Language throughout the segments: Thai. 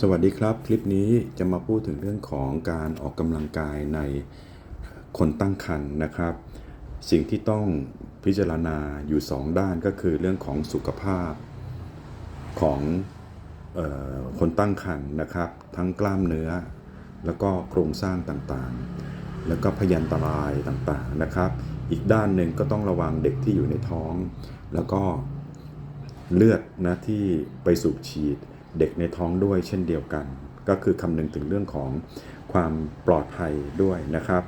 สวัสดีครับ คลิปนี้จะมาพูดถึงเรื่องของการออกกำลังกายในคนตั้งครรภ์นะครับ สิ่งที่ต้องพิจารณาอยู่ 2 ด้านก็คือเรื่องของสุขภาพของออคนตั้งครรภ์นะครับ ทั้งกล้ามเนื้อ แล้วก็โครงสร้างต่างๆ แล้วก็พยันตรายต่างๆนะครับ อีกด้านหนึ่งก็ต้องระวังเด็กที่อยู่ในท้อง แล้วก็เลือดนะที่ไปสูบฉีด เด็กในท้องด้วยเช่นเดียวกัน ก็คือคำนึงถึงเรื่องของความปลอดภัยด้วยนะครับ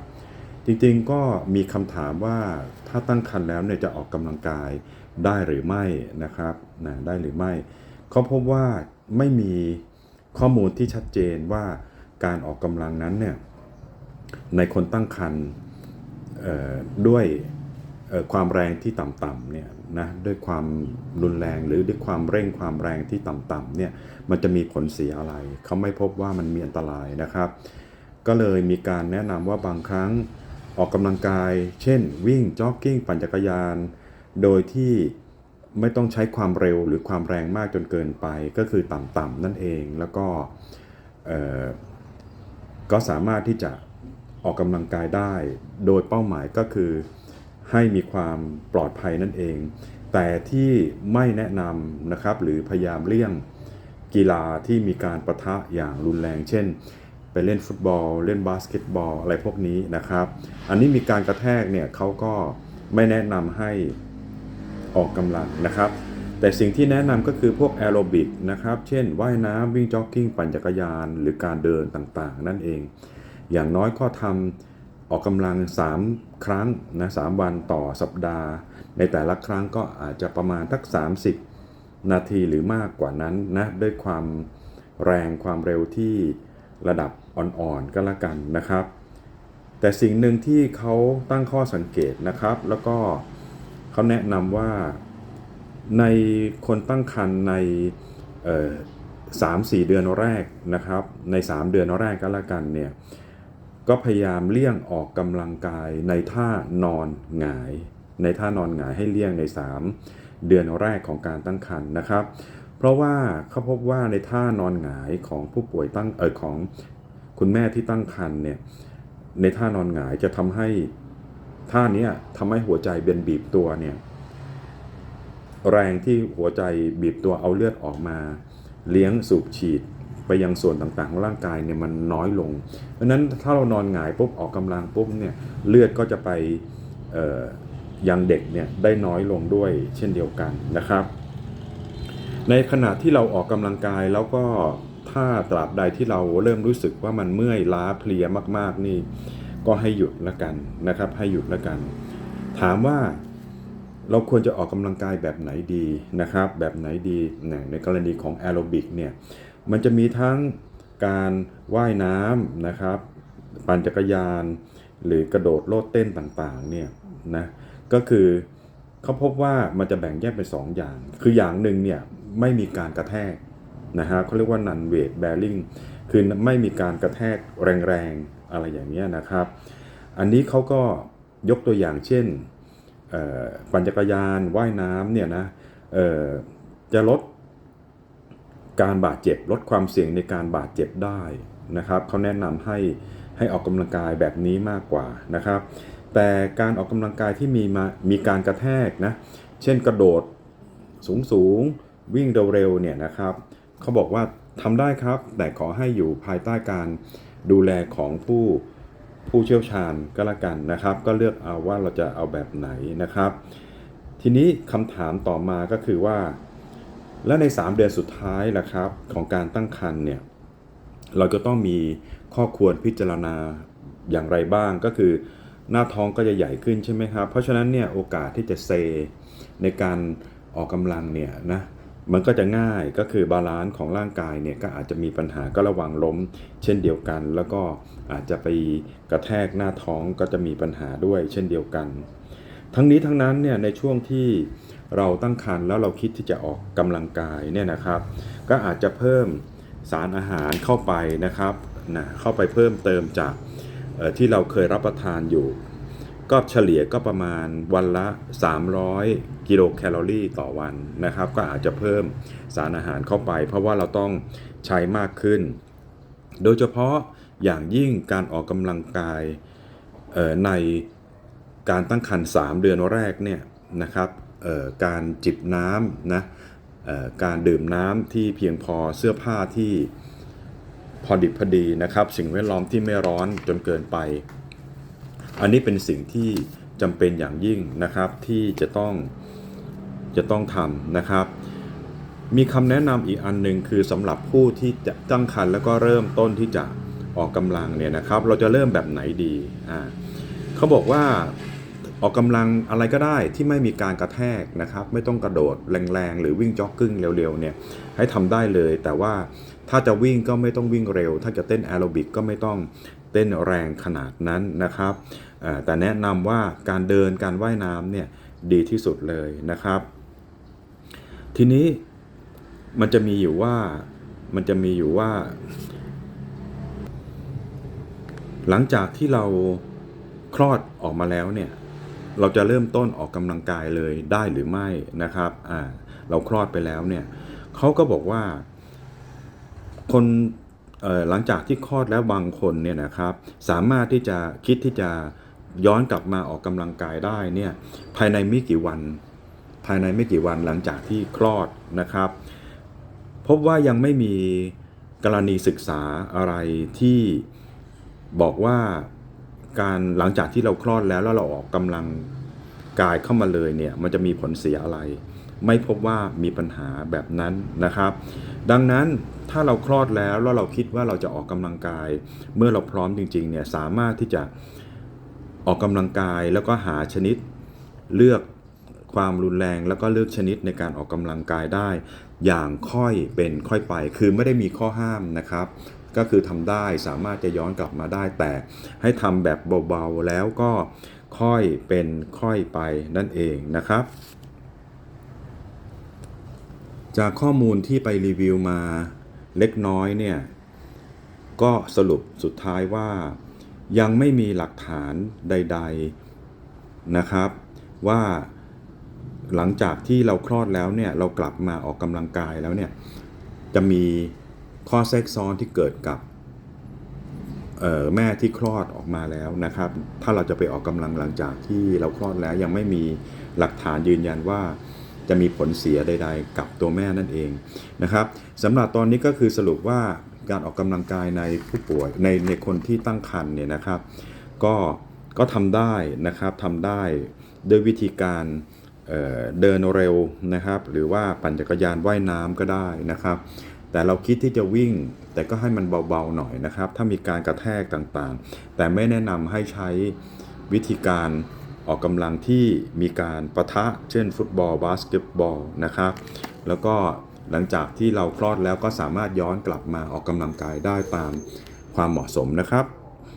จริงๆก็มีคำถามว่าถ้าตั้งครรภ์แล้วเนี่ยจะออกกำลังกายได้หรือไม่นะครับนะได้หรือไม่เขาพบว่าไม่มีข้อมูลที่ชัดเจนว่าการออกกำลังนั้นเนี่ยในคนตั้งครรภ์ด้วย ความแรงที่ต่ำๆเนี่ยนะด้วยความรุนแรงหรือด้วยความเร่งความแรงที่ต่ำๆเนี่ยมันจะมีผลเสียอะไร เขาไม่พบว่ามันมีอันตรายนะครับ ก็เลยมีการแนะนำว่าบางครั้งออกกำลังกาย เช่น วิ่งจ็อกกิ้งปั่นจักรยาน โดยที่ไม่ต้องใช้ความเร็วหรือความแรงมากจนเกินไป ก็คือต่ำๆนั่นเองแล้วก็เอ่อก็สามารถที่จะออกกำลังกายได้ โดยเป้าหมายก็คือ ให้มีความปลอดภัยนั่นเอง แต่ที่ไม่แนะนำนะครับหรือพยายามเลี่ยงกีฬาที่มีการประทะอย่างรุนแรง เช่น ไปเล่นฟุตบอล เล่นบาสเกตบอลอะไรพวกนี้นะครับ อันนี้มีการกระแทกเนี่ยเขาก็ไม่แนะนำให้ออกกำลังนะครับ แต่สิ่งที่แนะนำก็คือพวกแอโรบิกนะครับ เช่น ว่ายน้ำวิ่งจ็อกกิ้ง ปั่นจักรยาน หรือการเดินต่างๆ นั่นเอง อย่างน้อยก็ทำ ออกกำลัง 3 ครั้งนะสวันต่อสัปดาห์ ในแต่ละครั้งก็อาจจะประมาณทัก 30 นาทีหรือมากกว่านั้นนะด้วยความแรงความเร็วที่ระดับอ่อนๆก็แล้วกันนะครับ แต่สิ่งหนึ่งที่เขาตั้งข้อสังเกตนะครับ แล้วก็เขาแนะนำว่าในคนตั้งครรภ์ในสามสี่เดือนแรกนะครับ ใน 3 เดือนแรกก็แล้วกันเนี่ย ก็พยายามเลี่ยงออกกำลังกายในท่านอนหงาย ในท่านอนหงายให้เลี่ยงใน 3 เดือนแรกของการตั้งครรภ์นะครับ เพราะว่าเขาพบว่าในท่านอนหงายของผู้ป่วยตั้งเออของคุณแม่ที่ตั้งครรภ์เนี่ยในท่านอนหงายจะทำให้ท่านี้ทำให้หัวใจเบนบีบตัวเนี่ยแรงที่หัวใจบีบตัวเอาเลือดออกมา เลี้ยงสูบฉีด ไปยังส่วนต่างๆของร่างกายเนี่ยมันน้อยลง เพราะนั้นถ้าเรานอนหงายปุ๊บออกกำลังปุ๊บเนี่ยเลือดก็จะไปยังเด็กเนี่ยได้น้อยลงด้วยเช่นเดียวกันนะครับ ในขณะที่เราออกกำลังกายแล้วก็ถ้าตราบใดที่เราเริ่มรู้สึกว่ามันเมื่อยล้าเพลียมากๆนี่ก็ให้หยุดละกันนะครับ ให้หยุดละกัน ถามว่าเราควรจะออกกำลังกายแบบไหนดีนะครับ แบบไหนดีในกรณีของแอโรบิกเนี่ย มันจะมีทั้งการว่ายน้ำนะครับ ปั่นจักรยาน หรือกระโดดโลดเต้นต่างๆเนี่ยนะก็คือเขาพบว่ามันจะแบ่งแยกเป็น2ออย่าง คืออย่างหนึ่งเนี่ยไม่มีการกระแทกนะฮะเขาเรียกว่า non weight bearing คือไม่มีการกระแทกแรงๆอะไรอย่างเงี้ยนะครับ อันนี้เขาก็ยกตัวอย่างเช่นปั่นจักรยานว่ายน้ำเนี่ยนะจะลด การบาดเจ็บลดความเสี่ยงในการบาดเจ็บได้นะครับเขาแนะนำให้ให้ออกกำลังกายแบบนี้มากกว่านะครับ แต่การออกกำลังกายที่มีมามีการกระแทกนะเช่นกระโดดสูงสูงวิ่งเร็วๆเนี่ยนะครับเขาบอกว่าทำได้ครับ แต่ขอให้อยู่ภายใต้การดูแลของผู้ผู้เชี่ยวชาญก็แล้วกันนะครับ ก็เลือกเอาว่าเราจะเอาแบบไหนนะครับ ทีนี้คำถามต่อมาก็คือว่า แล้วใน 3 เดือนสุดท้ายล่ะครับของการตั้งครรภ์เนี่ยเราจะต้องมีข้อควรพิจารณาอย่างไรบ้างก็คือ หน้าท้องก็จะใหญ่ขึ้นใช่ไหมครับ เพราะฉะนั้นเนี่ยโอกาสที่จะเซในการออกกำลังเนี่ยนะมันก็จะง่ายก็คือบาลานซ์ของร่างกายเนี่ยก็อาจจะมีปัญหาก็ระวังล้ม เช่นเดียวกัน แล้วก็อาจจะไปกระแทกหน้าท้องก็จะมีปัญหาด้วยเช่นเดียวกัน ทั้งนี้ทั้งนั้นเนี่ยในช่วงที่ เราตั้งครรภ์แล้วเราคิดที่จะออกกำลังกายเนี่ยนะครับ ก็อาจจะเพิ่มสารอาหารเข้าไปนะครับนะเข้าไปเพิ่มเติมจากที่เราเคยรับประทานอยู่ ก็เฉลี่ยก็ประมาณวันละ 300 กิโลแคลอรี่ต่อวันนะครับ ก็อาจจะเพิ่มสารอาหารเข้าไป เพราะว่าเราต้องใช้มากขึ้น โดยเฉพาะอย่างยิ่งการออกกำลังกายในการตั้งครรภ์3เดือนแรกเนี่ยนะครับ การจิบน้ำนะการดื่มน้ำที่เพียงพอเสื้อผ้าที่พอดิบพอดีนะครับ สิ่งแวดล้อมที่ไม่ร้อนจนเกินไป อันนี้เป็นสิ่งที่จำเป็นอย่างยิ่งนะครับที่จะต้องจะต้องทำนะครับ มีคำแนะนำอีกอันหนึ่งคือสำหรับผู้ที่จะตั้งครรภ์แล้วก็เริ่มต้นที่จะออกกำลังเนี่ยนะครับ เราจะเริ่มแบบไหนดีอ่าเขาบอกว่า ออกกำลังอะไรก็ได้ที่ไม่มีการกระแทกนะครับ ไม่ต้องกระโดดแรงๆ หรือวิ่งจ็อกกิ้งเร็วๆเนี่ยให้ทำได้เลย แต่ว่าถ้าจะวิ่งก็ไม่ต้องวิ่งเร็ว ถ้าจะเต้นแอโรบิกก็ไม่ต้องเต้นแรงขนาดนั้นนะครับ แต่แนะนำว่าการเดินการว่ายน้ำเนี่ยดีที่สุดเลยนะครับ ทีนี้มันจะมีอยู่ว่ามันจะมีอยู่ว่า หลังจากที่เราคลอดออกมาแล้วเนี่ย เราจะเริ่มต้นออกกำลังกายเลยได้หรือไม่นะครับอ่าเราคลอดไปแล้วเนี่ยเขาก็บอกว่า คนหลังจากที่คลอดแล้วบางคนเนี่ยนะครับ สามารถที่จะคิดที่จะย้อนกลับมาออกกำลังกายได้เนี่ยภายในไม่กี่วัน ภายในไม่กี่วันหลังจากที่คลอดนะครับ พบว่ายังไม่มีกรณีศึกษาอะไรที่บอกว่า การหลังจากที่เราคลอดแล้วแล้วเราออกกำลังกายเข้ามาเลยเนี่ยมันจะมีผลเสียอะไร ไม่พบว่ามีปัญหาแบบนั้นนะครับ ดังนั้นถ้าเราคลอดแล้วแล้วเราคิดว่าเราจะออกกำลังกาย เมื่อเราพร้อมจริงๆเนี่ยสามารถที่จะออกกำลังกายแล้วก็หาชนิดเลือกความรุนแรงแล้วก็เลือกชนิดในการออกกำลังกายได้ อย่างค่อยเป็นค่อยไป คือไม่ได้มีข้อห้ามนะครับ ก็คือทำได้สามารถจะย้อนกลับมาได้ แต่ให้ทำแบบเบาๆแล้วก็ค่อยเป็นค่อยไปนั่นเองนะครับ จากข้อมูลที่ไปรีวิวมาเล็กน้อยเนี่ยก็สรุปสุดท้ายว่ายังไม่มีหลักฐานใด ๆนะครับ ว่าหลังจากที่เราคลอดแล้วเนี่ยเรากลับมาออกกำลังกายแล้วเนี่ยจะมี ข้อแทรกซ้อนที่เกิดกับแม่ที่คลอดออกมาแล้วนะครับ ถ้าเราจะไปออกกำลังหลังจากที่เราคลอดแล้วยังไม่มีหลักฐานยืนยันว่าจะมีผลเสียใด ๆ กับตัวแม่นั่นเองนะครับสำหรับตอนนี้ก็คือสรุปว่าการออกกำลังกายในผู้ป่วยในในคนที่ตั้งครรภ์เนี่ยนะครับ ก็ก็ทำได้นะครับทำได้ด้วยวิธีการเเดินเร็วนะครับ หรือว่าปั่นจักรยานว่ายน้ำก็ได้นะครับ แต่เราคิดที่จะวิ่ง แต่ก็ให้มันเบาๆหน่อยนะครับ ถ้ามีการกระแทกต่างๆ แต่ไม่แนะนำให้ใช้วิธีการออกกำลังที่มีการประทะ เช่น ฟุตบอล บาสเกตบอลนะครับ แล้วก็หลังจากที่เราคลอดแล้วก็สามารถย้อนกลับมาออกกำลังกายได้ตามความเหมาะสมนะครับ